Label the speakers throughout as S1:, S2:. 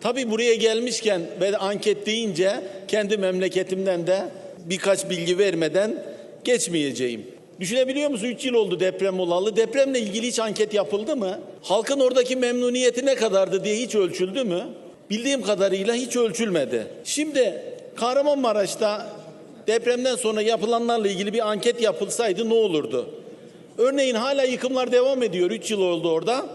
S1: Tabii buraya gelmişken ve anket deyince kendi memleketimden de birkaç bilgi vermeden geçmeyeceğim. Düşünebiliyor musun? 3 yıl oldu deprem olalı. Depremle ilgili hiç anket yapıldı mı? Halkın oradaki memnuniyeti ne kadardı diye hiç ölçüldü mü? Bildiğim kadarıyla hiç ölçülmedi. Şimdi Kahramanmaraş'ta depremden sonra yapılanlarla ilgili bir anket yapılsaydı ne olurdu? Örneğin hala yıkımlar devam ediyor. 3 yıl oldu orada.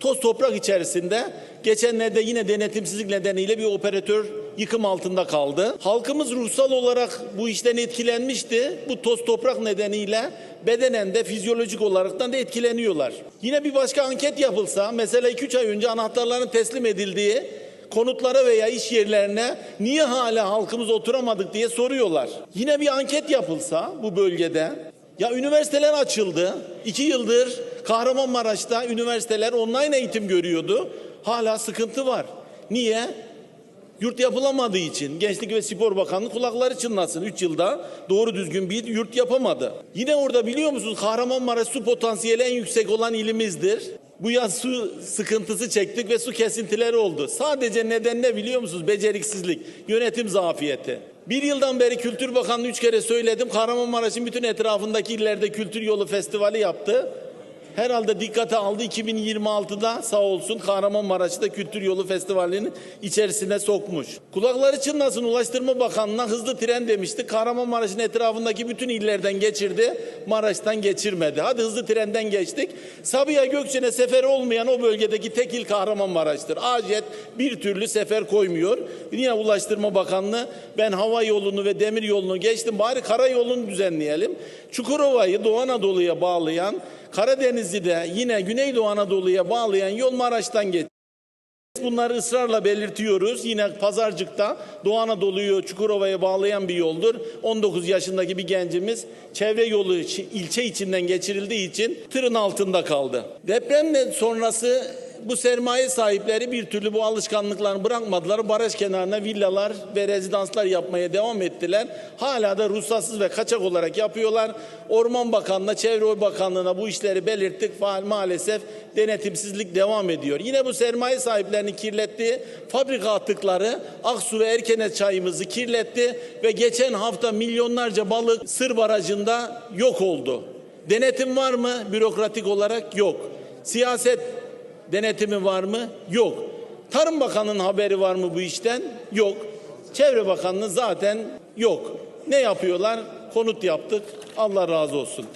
S1: Toz toprak içerisinde geçenlerde yine denetimsizlik nedeniyle bir operatör yıkım altında kaldı. Halkımız ruhsal olarak bu işten etkilenmişti. Bu toz toprak nedeniyle bedenen de fizyolojik olaraktan da etkileniyorlar. Yine bir başka anket yapılsa mesela 2-3 ay önce anahtarların teslim edildiği konutlara veya iş yerlerine niye hala halkımız oturamadık diye soruyorlar. Yine bir anket yapılsa bu bölgede ya üniversiteler açıldı. İki yıldır Kahramanmaraş'ta üniversiteler online eğitim görüyordu. Hala sıkıntı var. Niye? Yurt yapılamadığı için Gençlik ve Spor Bakanlığı kulakları çınlasın. 3 yılda doğru düzgün bir yurt yapamadı. Yine orada biliyor musunuz Kahramanmaraş su potansiyeli en yüksek olan ilimizdir. Bu yaz su sıkıntısı çektik ve su kesintileri oldu. Sadece neden ne biliyor musunuz? Beceriksizlik, yönetim zafiyeti. Bir yıldan beri Kültür Bakanlığı üç kere söyledim. Kahramanmaraş'ın bütün etrafındaki illerde kültür yolu festivali yaptı. Herhalde dikkate aldı 2026'da sağ olsun Kahramanmaraş'ta Kültür Yolu Festivali'nin içerisine sokmuş. Kulakları çınlasın Ulaştırma Bakanlığı'na hızlı tren demişti. Kahramanmaraş'ın etrafındaki bütün illerden geçirdi. Maraş'tan geçirmedi. Hadi hızlı trenden geçtik. Sabiha Gökçen'e sefer olmayan o bölgedeki tek il Kahramanmaraş'tır. Ajet bir türlü sefer koymuyor. Yine Ulaştırma Bakanlığı ben hava yolunu ve demir yolunu geçtim. Bari karayolunu düzenleyelim. Çukurova'yı Doğu Anadolu'ya bağlayan Karadeniz'i de yine Güneydoğu Anadolu'ya bağlayan yol Maraş'tan geçiyor. Bunları ısrarla belirtiyoruz. Yine Pazarcık'ta Doğu Anadolu'yu Çukurova'ya bağlayan bir yoldur. 19 yaşındaki bir gencimiz çevre yolu ilçe içinden geçirildiği için tırın altında kaldı. Depremle sonrası bu sermaye sahipleri bir türlü bu alışkanlıklarını bırakmadılar. Baraj kenarına villalar ve rezidanslar yapmaya devam ettiler. Hala da ruhsatsız ve kaçak olarak yapıyorlar. Orman Bakanlığı'na, Çevre Bakanlığı'na bu işleri belirttik. Maalesef denetimsizlik devam ediyor. Yine bu sermaye sahiplerini kirlettiği fabrika atıkları Aksu ve Erkenet çayımızı kirletti ve geçen hafta milyonlarca balık Sır Barajı'nda yok oldu. Denetim var mı? Bürokratik olarak yok. Siyaset denetimi var mı? Yok. Tarım Bakanı'nın haberi var mı bu işten? Yok. Çevre Bakanlığı zaten yok. Ne yapıyorlar? Konut yaptık. Allah razı olsun.